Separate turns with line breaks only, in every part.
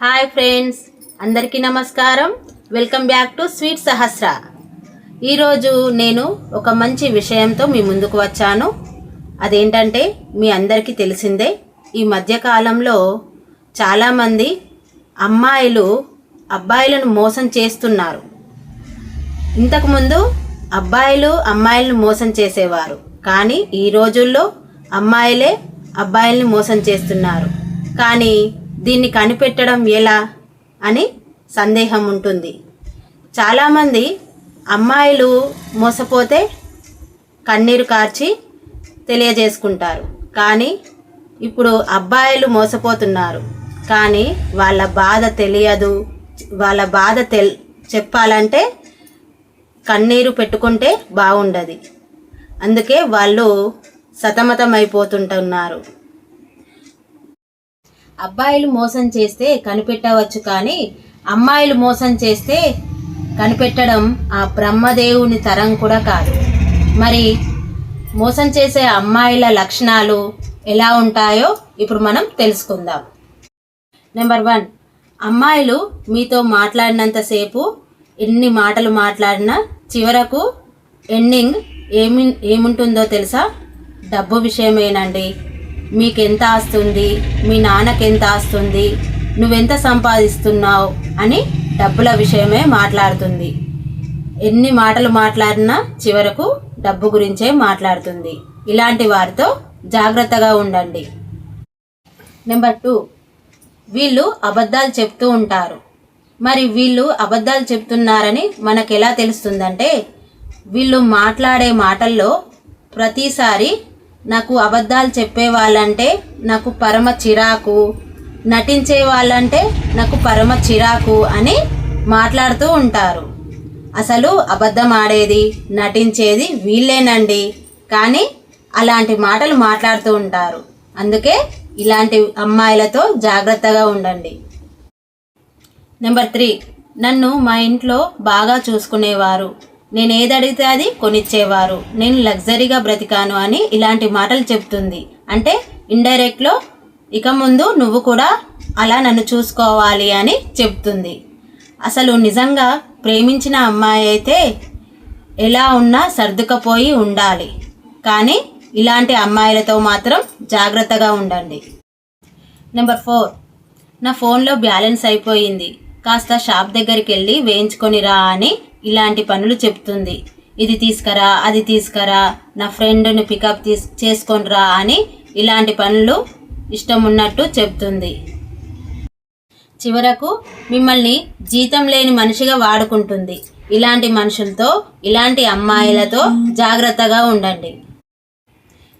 Hi friends అందరికీ నమస్కారం. Welcome back to sweet Sahasra. ఈరోజు నేను ఒక మంచి విషయంతో మీ ముందుకు వచ్చాను. అదేంటంటే మీ అందరికీ తెలిసిందే ఈ మధ్యకాలంలో చాలామంది అమ్మాయిలు అబ్బాయిలను మోసం చేస్తున్నారు. ఇంతకుముందు అబ్బాయిలు అమ్మాయిలను మోసం చేసేవారు. కానీ ఈ రోజుల్లో అమ్మాయిలే అబ్బాయిల్ని మోసం చేస్తున్నారు. కానీ దీన్ని కనిపెట్టడం ఎలా అని సందేహం ఉంటుంది. చాలామంది అమ్మాయిలు మోసపోతే కన్నీరు కార్చి తెలియజేసుకుంటారు. కానీ ఇప్పుడు అబ్బాయిలు మోసపోతున్నారు. కానీ వాళ్ళ బాధ తెలియదు. వాళ్ళ బాధ తెల్ చెప్పాలంటే కన్నీరు పెట్టుకుంటే బాగుండదు అందుకే వాళ్ళు సతమతం అయిపోతుంటున్నారు అబ్బాయిలు మోసం చేస్తే కనిపెట్టవచ్చు కానీ అమ్మాయిలు మోసం చేస్తే కనిపెట్టడం ఆ బ్రహ్మదేవుని తరం కూడా కాదు. మరి మోసం చేసే అమ్మాయిల లక్షణాలు ఎలా ఉంటాయో ఇప్పుడు మనం తెలుసుకుందాం. నెంబర్ వన్ అమ్మాయిలు మీతో మాట్లాడినంతసేపు ఎన్ని మాటలు మాట్లాడినా చివరకు ఎండింగ్ ఏమి ఏముంటుందో తెలుసా? డబ్బు విషయమేనండి. మీకెంత ఆస్తుంది? మీ నాన్నకెంత ఆస్తుంది? నువ్వెంత సంపాదిస్తున్నావు? అని డబ్బుల విషయమే మాట్లాడుతుంది. ఎన్ని మాటలు మాట్లాడినా చివరకు డబ్బు గురించే మాట్లాడుతుంది. ఇలాంటి వారితో జాగ్రత్తగా ఉండండి. Number two. వీళ్ళు అబద్ధాలు చెప్తూ ఉంటారు. మరి వీళ్ళు అబద్ధాలు చెప్తున్నారని మనకు ఎలా తెలుస్తుందంటే వీళ్ళు మాట్లాడే మాటల్లో ప్రతిసారి నాకు అబద్ధాలు చెప్పే వాళ్ళంటే నాకు పరమ చిరాకు నటించే వాళ్ళంటే నాకు పరమ చిరాకు అని మాట్లాడుతూ ఉంటారు. అసలు అబద్ధం ఆడేది నటించేది వీళ్ళేనండి. కానీ అలాంటి మాటలు మాట్లాడుతూ ఉంటారు. అందుకే ఇలాంటి అమ్మాయిలతో జాగ్రత్తగా ఉండండి. Number three. నన్ను మా ఇంట్లో బాగా చూసుకునేవారు. నేను ఏదడిగితే అది కొనిచ్చేవారు. నేను లగ్జరీగా బ్రతికాను అని ఇలాంటి మాటలు చెప్తుంది. అంటే ఇండైరెక్ట్లో ఇక ముందు నువ్వు కూడా అలా నన్ను చూసుకోవాలి అని చెప్తుంది. అసలు నిజంగా ప్రేమించిన అమ్మాయి అయితే ఎలా ఉన్నా సర్దుకపోయి ఉండాలి. కానీ ఇలాంటి అమ్మాయిలతో మాత్రం జాగ్రత్తగా ఉండండి. Number four. నా ఫోన్లో బ్యాలెన్స్ అయిపోయింది. కాస్త షాప్ దగ్గరికి వెళ్ళి వేయించుకొని రా అని ఇలాంటి పనులు చెప్తుంది. ఇది తీసుకురా అది తీసుకురా నా ఫ్రెండ్ని పికప్ తీస్ చేసుకొనిరా అని ఇలాంటి పనులు ఇష్టం ఉన్నట్టు చెప్తుంది. చివరకు మిమ్మల్ని జీతం లేని మనిషిగా వాడుకుంటుంది. ఇలాంటి మనుషులతో ఇలాంటి అమ్మాయిలతో జాగ్రత్తగా ఉండండి.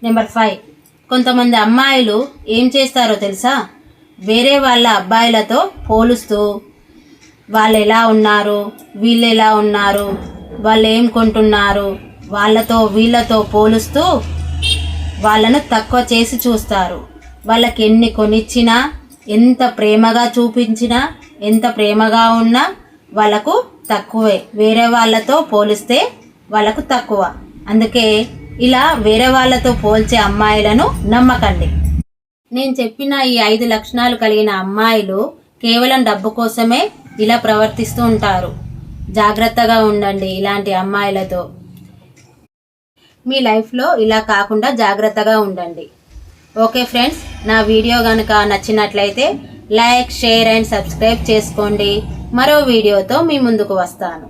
Number five. కొంతమంది అమ్మాయిలు ఏం చేస్తారో తెలుసా? వేరే వాళ్ళ అబ్బాయిలతో పోలుస్తూ వాళ్ళు ఎలా ఉన్నారు? వీళ్ళు ఎలా ఉన్నారు? వాళ్ళు ఏం కొంటున్నారు? వాళ్ళతో వీళ్ళతో పోలుస్తూ వాళ్ళను తక్కువ చేసి చూస్తారు. వాళ్ళకి ఎన్ని కొనిచ్చినా ఎంత ప్రేమగా చూపించినా ఎంత ప్రేమగా ఉన్నా వాళ్ళకు తక్కువే. వేరే వాళ్ళతో పోలిస్తే వాళ్ళకు తక్కువ. అందుకే ఇలా వేరే వాళ్ళతో పోల్చే అమ్మాయిలను నమ్మకండి. నేను చెప్పిన ఈ ఐదు లక్షణాలు కలిగిన అమ్మాయిలు కేవలం డబ్బు కోసమే ఇలా ప్రవర్తిస్తూ ఉంటారు. జాగ్రత్తగా ఉండండి ఇలాంటి అమ్మాయిలతో. మీ లైఫ్లో ఇలా కాకుండా జాగ్రత్తగా ఉండండి. ఓకే ఫ్రెండ్స్ నా వీడియో కనుక నచ్చినట్లయితే లైక్ షేర్ అండ్ సబ్స్క్రైబ్ చేసుకోండి. మరో వీడియోతో మీ ముందుకు వస్తాను.